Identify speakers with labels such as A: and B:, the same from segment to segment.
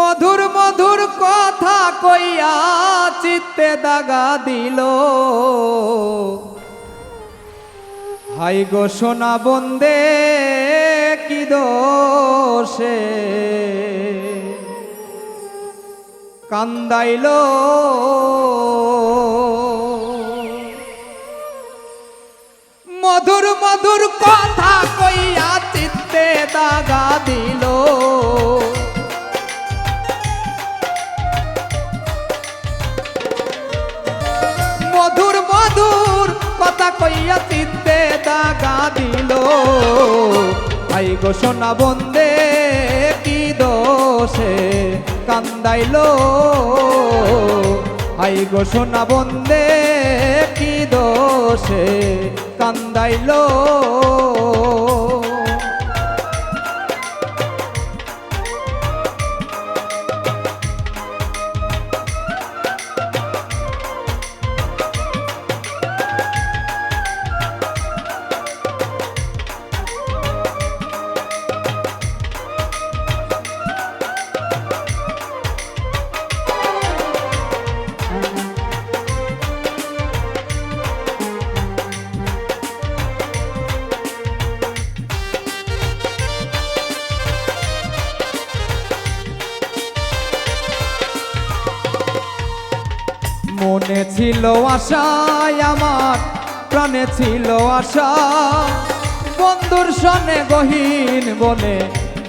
A: মধুর মধুর কথা কইয়া চিত্তে দাগা দিল। হাই গো সোনা বন্দে, কি দোষে? কান্দাইল। মধুর মধুর কথা কইয়া চিত্তে দাগা দিল। আই গো সোনা বন্দে কি দোষে কান্দাইল? আই গো সোনা বন্দে কি দোষে কান্দাইল? ছিল আশায় আমার প্রাণে ছিল আশা। বন্ধুর সনে গহীন বলে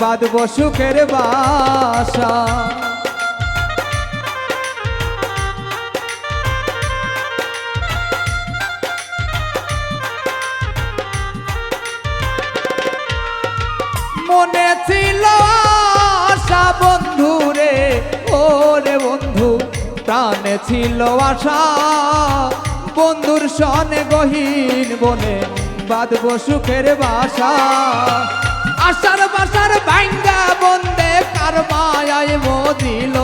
A: বাঁধব সুখের বাসা। প্রাণে ছিল আশা। বন্ধুর সনে গহীন বনে বাঁধব সুখের বাসা। আশার বাসার ভাঙ্গা বন্দে কার মায়ায় মদিল।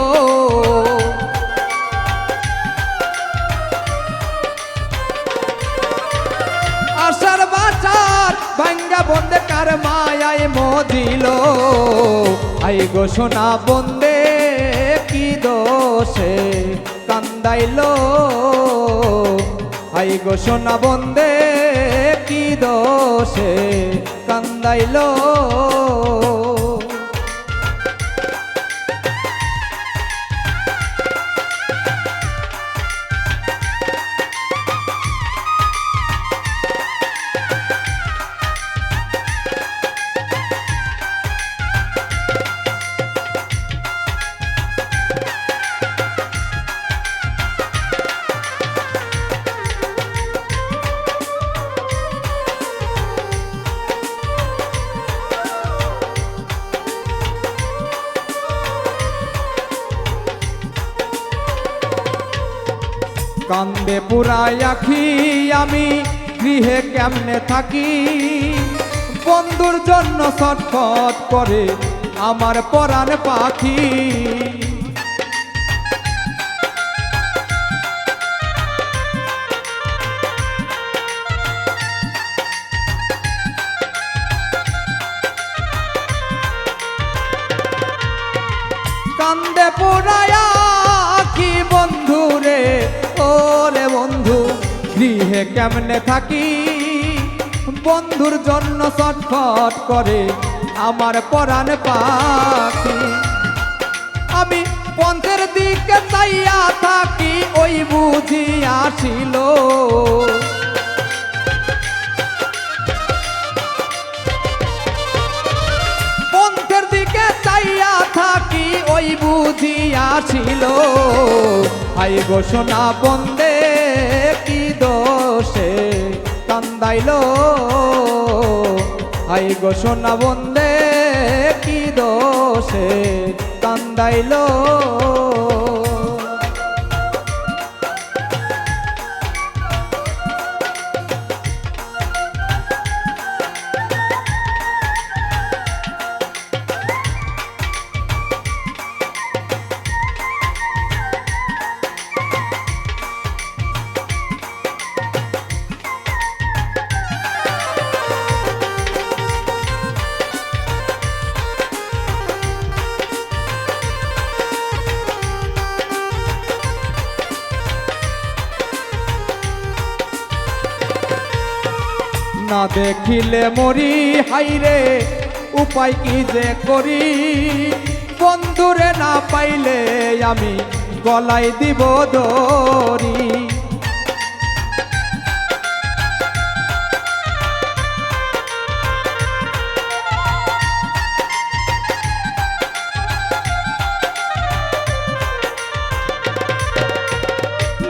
A: আশার বাচার ভাঙ্গা বন্দে কার মায়ায় মদিল। আই গো সোনা বন্দে কি দোষে কান্দাইল? আই গো সোনা বন্দে কি দোষে কান্দাইল? কান্দে পুরাই আখি আমি? গৃহে কেমনে থাকি? বন্ধুর জন্য ছটফট করে আমার পরাণ পাখি। গৃহে কেমনে থাকি? বন্ধুর জন্য ছটফট করে আমার পরাণ পাখি। আমি পন্থের দিকে চাইয়া থাকি, ওই বুঝি আসিল। পন্থের দিকে চাইয়া থাকি, ওই বুঝি আসিল। আই ঘোষণা বন্দে দোষে কান্দাইল। আই গো সোনা বন্দে কি দোষে কান্দাইল? না দেখিলে মরি, হাইরে, উপায় কি যে করি? বন্ধুরে না পাইলে আমি গলাই দিব দড়ি।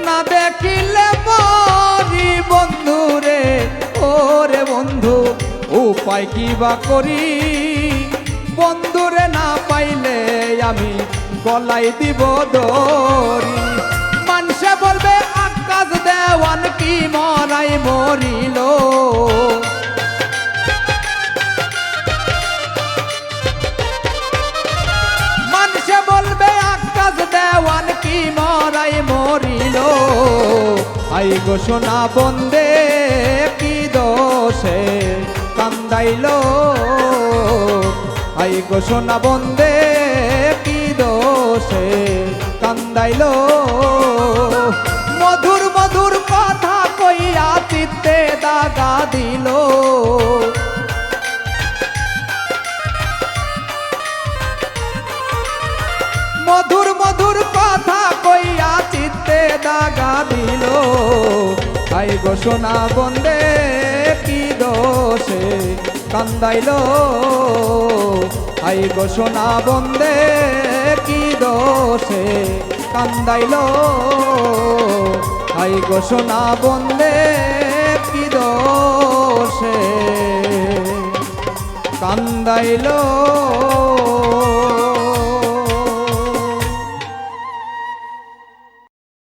A: না দেখিলে উপায় কি বা করি? বন্ধুরে না পাইলে আমি গলাই দিব দড়ি। মানুষে বলবে, আকাশ দেওয়ান কি মরাই মরিল। মানুষে বলবে, আকাশ দেওয়ান কি মরাই মরিল। আই সোনা বন্দে, কি দোষে? কান্দাইল আই সোনা বন্দে, কি দোষে কান্দাইল। মধুর মধুর কথা কইয়া চিত্তে দাগা দিল। মধুর মধুর কথা কইয়া চিত্তে দাগা দিল। আই সোনা বন্দে, কি দোষে কান্দাইল। আই গো সোনা বন্দে, কি দোষে কান্দাইল। আই গো সোনা বন্দে, কি দোষে কান্দাইল।